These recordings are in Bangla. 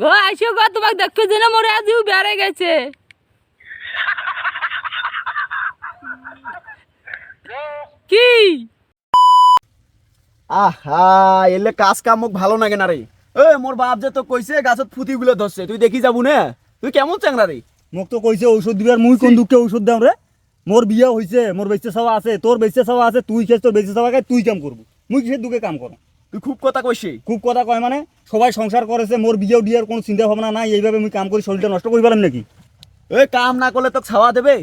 গো আইসো গো তোমাকে দেখতে জেনে মরে আজিও বেড়ে গেছে। কি? আহা এলে কাজ কাম মোক ভালো লাগে না রে। এ মোর বাপ যে তো কইছে গাছত ফুটি গুলো ধরছে তুই দেখি যাবু না? তুই কেমন চাংরা রে? মোক তো কইছে ঔষধ দিবার মুই কোন দুঃখে ঔষধ দাম রে? মোর বিয়া হইছে মোর বেচতে চাওয়া আছে তোর বেচতে চাওয়া আছে তুই খেস তোর বেচতে চাওয়া তুই কাম করব। মুই কিসের দুঃখে কাম করো তুই খুব কথা কইছি খুব কথা কয় মানে? সবাই সংসার করেছে মোর বিয়েও দিয়ার কোনো চিন্তা ভাবনা নাই এইভাবে মুই কাম করি শরীরটা নষ্ট করি পারলাম নাকি? এ কাম না করলে তো ছাওয়া দেবে।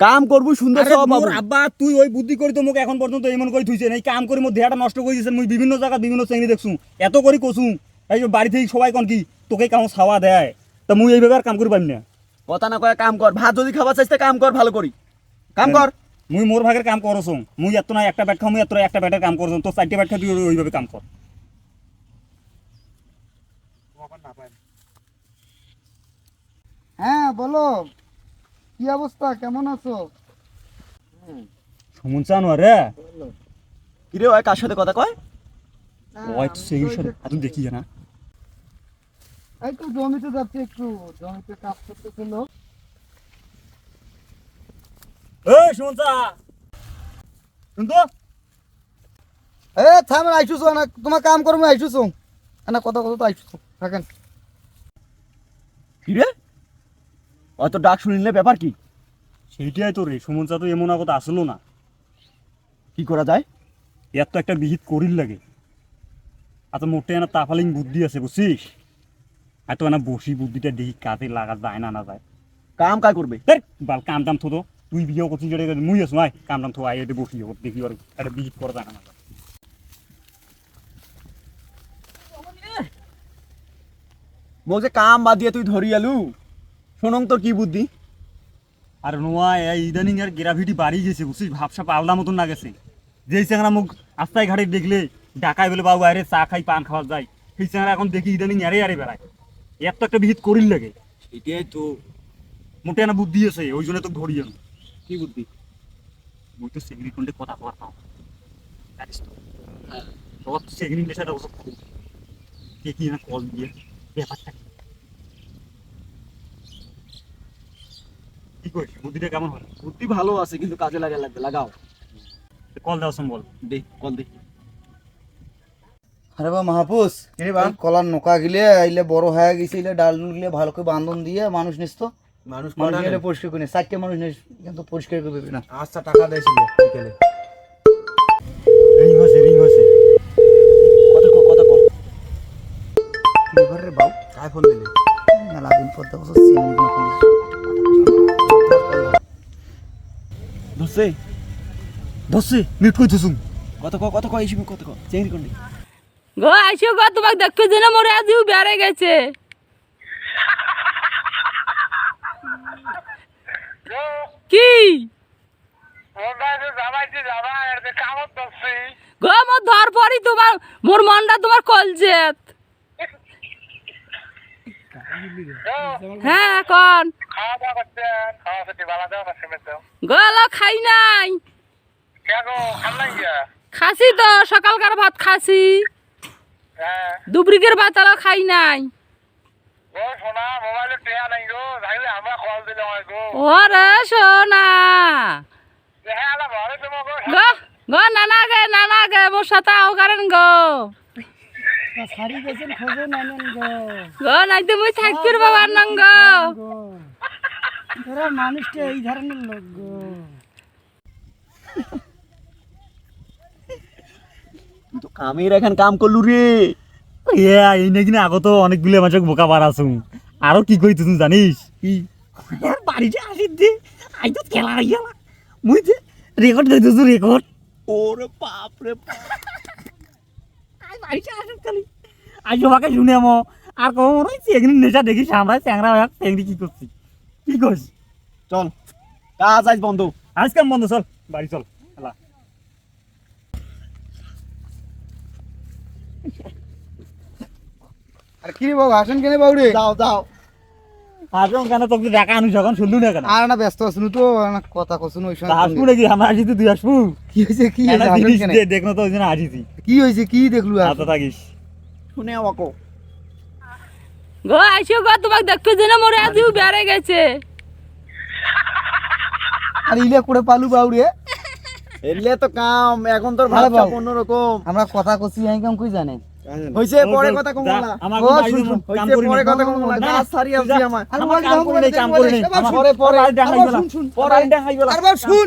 কাম করবু সুন্দর ছাওয়া মোর আব্বা তুই ওই বুদ্ধি করি তো মোক এখন পর্যন্ত এমন করে থুইছে এই কাম করে মোর দেহাটা নষ্ট করে দিয়েছেন মুই বিভিন্ন জায়গা বিভিন্ন শ্রেণি দেখছু। এত করি কছু এই যে বাড়ি থেকে সবাই কন কি তোকে কাম ছাওয়া দেয়? তা মুই এইভাবে আর কাম করি পারি না। কথা না কয়ে কাম কর ভাত যদি খাবার চাইতে কাম কর ভালো করি। কাম কর। মুই মোর ভাগের কাম করছ। মুই এত না একটা ব্যাট খাও মুই এত না একটা ব্যাটের কাম করছ। তো চারটে ব্যাট খা তুই ওইভাবে কাম কর। হ্যাঁ বলো। কি অবস্থা? কেমন আছো? সুমন চান রে? কিরে ওই কার সাথে কথা কয়? ওই তো সেই সাথে তুই দেখি না। এই তো জমিতে যাচ্ছি একটু। জমিতে কাজ করতেছিল। এই এ না তোমার কাম করব আইসুছো না কথা কথা তো থাকেন। অত ডাক শুনিলে ব্যাপার কি? সেইটাই তো রে সুমন চা তো এমন আগত আসলো না। কি করা যায়? এত তো একটা বিহিত করিল লাগে। এত মোটে না তাফালিং বুদ্ধি আছে বুঝছিস? এত না বসি বুদ্ধিটা দেখি কাজে লাগা যায় না না যায়। কাম কাজ করবে? বাল কাম টাম থো তো। তুই বিয়ে করছিস যেটা মুই আছো আয়। কাম টাম থো আয় এতে বসি হোক দেখি আর একটা বিহিত করা যায় না না মোক যে কাম বাদ দিয়ে তুই ধরি আলু শোনং তোর কি বুদ্ধি? আর নোয়া এই ইদানিং আর গ্রাভিটি বাড়ি গেছে বুঝছিস? ভাবসাপ আলাদা মতন না গেছে যেই চেংরা মুখ রাস্তায় ঘাটে দেখলে ডাকায় বলে বাবু আরে চা খাই পান খাওয়া যায় সেই চেংরা এখন দেখি ইদানিং আরে আরে বেড়ায়। এত একটা বিহিত করিল লাগে। এটাই তো। মোটে না বুদ্ধি আছে ওই জন্য তো ধরি আনো কি বুদ্ধি? মুই তো সেগ্রি কোনটে কথা কর পাও। জানিস তো তোর সেগ্রি নেশাটা ওসব খুব কে কি না কল দিয়ে ব্যাপারটা কি? করিস? বুদ্ধিটা কেমন হয়? বুদ্ধি ভালো আছে কিন্তু কাজে লাগা লাগবে লাগাও। কল দেওয়া সম্বল। দে কল দে। আরে বা কিরে কলার নোকা গিলে আইলে বড় হয়ে গেছে ডাল গিলে ভালো করে বান্ধন দিয়ে মানুষ নিস তো। মানুষ মানুষ পরিষ্কার করে চারটে মানুষ নিস কিন্তু পরিষ্কার করে দিবি না। আচ্ছা টাকা দিয়েছিল বিকেলে। রিং হয়েছে রিং হয়েছে। কত কো কত কো? কি ঘরে বাউ কাই ফোন দিলি? মেলা দিন পর দেখো চিনি না পুলিশ ধরছে? ধরছে মিট কই থুসুম কত কো কত কো এই সময় কত কো? চেঞ্জ করলি গো আইসো গো তোমাকে দেখতে জেনে মরে আজিও বেড়ে গেছে। কি? গো মোর ধর পরই তোমার মোর মনটা তোমার কলজেত। হ্যাঁ কন। গলা খাই নাই। খাসি তো সকালকার ভাত খাসি। দুপুরিকের ভাত আলো খাই নাই। ওরে সোনা গো। গো নানা গে। নানা গে মোর সাথে আও কারণ গো। গো গো নাইতে মুই থাকবির বাবার নং গো। মানুষটা এই ধরনের লোক গো। তো কামের এখন কাম করলু রে এ এই নাকি না আগত অনেকগুলো মানুষ বোকা বার আরও কি কই তুই জানিস? কি? বাড়িতে আসি দে আই তো খেলা হয়ে গেল। মুই যে রেকর্ড দিতে তুই রেকর্ড ওরে বাপ রে বাপ। আই বাড়িতে আসি খালি। আই সবাকে শুনে আমো। আর কম হয় চেংড়ি নেশা দেখি সামরায় চ্যাংরা হয়ে চেংড়ি কি করছি কি করছি চল কাজ আজ বন্ধ। আজকে বন্ধ চল বাড়ি চল। আর কি রে বাবু আসেন কেনে বাবু রে? যাও যাও আর কেন? তোকে দেখা আনুস এখন শুনলু না কেন? আর না ব্যস্ত আছেন তো কথা কছুন ওই তা আসব নাকি? আমরা আসি তুই আসব? কি হয়েছে কি হয়েছে আসেন জিনিস কেনে? দে দেখনো তো ওই জন্য আসিছি কি হয়েছে কি দেখলু আর হাতে থাকিস। শুনে আমাকে গো আইসো গো তোমাকে দেখতে যেন মরে আজিও বেড়ে গেছে। আর ইলে করে পালু বাউরে এলে তো কাম এখন তোর। অন্যরকম। আমরা কথা কছি আই কাম কই জানে? হইছে পরে কথা কম আমার ও, কাম হইছে করি পরে। কথা কম না, গাছ সারি যা। আমার আর আমার বল, কাম বল, করি বল, কাম বল, করি। বল, পরে, পরে। আমার বাড়িটা আবার খাইবে না। শুন, শুন,